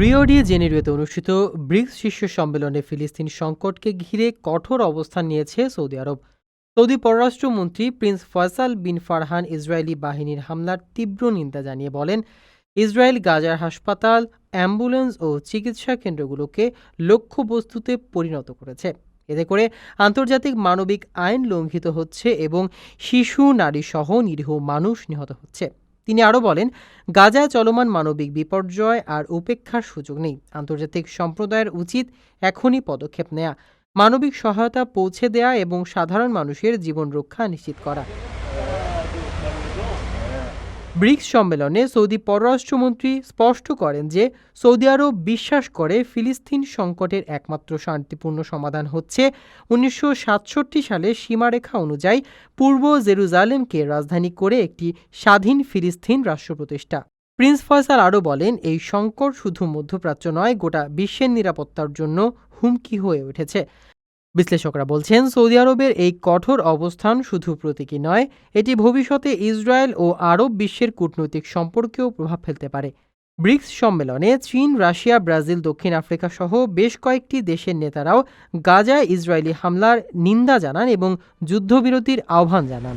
Rio de জেনেরিওতে অনুষ্ঠিত bricks শীর্ষ সম্মেলনে ফিলিস্তিন সংকটকে ঘিরে কঠোর অবস্থান নিয়েছে সৌদি আরব। সৌদি পররাষ্ট্রমন্ত্রী prince Faisal bin Farhan Israeli বাহিনীর হামলার তীব্র নিন্দা জানিয়ে বলেন, ইসরায়েল, গাজার হাসপাতাল, অ্যাম্বুলেন্স ও চিকিৎসা কেন্দ্রগুলোকে লক্ষ্যবস্তুতে পরিণত করেছে। এতে করে আন্তর্জাতিক মানবিক আইন লঙ্ঘিত হচ্ছে এবং শিশু, নারী সহ নিরীহ মানুষ নিহত হচ্ছে। তিনি আরও বলেন, গাজায় চলমান মানবিক বিপর্যয় আর উপেক্ষার সুযোগ নেই। আন্তর্জাতিক সম্প্রদায়ের উচিত এখনই পদক্ষেপ নেয়া। মানবিক সহায়তা পৌঁছে দেয়া এবং সাধারণ মানুষের জীবন রক্ষা নিশ্চিত করা। ব্রিক্স সম্মেলনে সৌদি পররাষ্ট্রমন্ত্রী স্পষ্ট করেন যে সৌদি আরব বিশ্বাস করে ফিলিস্তিন সংকটের একমাত্র শান্তিপূর্ণ সমাধান হচ্ছে উনিশশো সাতষট্টি সালে সীমারেখা অনুযায়ী পূর্ব জেরুজালেমকে রাজধানী করে একটি স্বাধীন ফিলিস্তিন রাষ্ট্র প্রতিষ্ঠা। প্রিন্স ফয়সাল আরও বলেন, এই সংকট শুধু মধ্যপ্রাচ্য নয়, গোটা বিশ্বের নিরাপত্তার জন্য হুমকি হয়ে উঠেছে। বিশ্লেষকরা বলছেন, সৌদি আরবের এই কঠোর অবস্থান শুধু প্রতীকী নয়, এটি ভবিষ্যতে ইসরায়েল ও আরব বিশ্বের কূটনৈতিক সম্পর্কেও প্রভাব ফেলতে পারে। ব্রিক্স সম্মেলনে চীন, রাশিয়া, ব্রাজিল, দক্ষিণ আফ্রিকা সহ বেশ কয়েকটি দেশের নেতারাও গাজায় ইসরায়েলি হামলার নিন্দা জানান এবং যুদ্ধবিরতির আহ্বান জানান।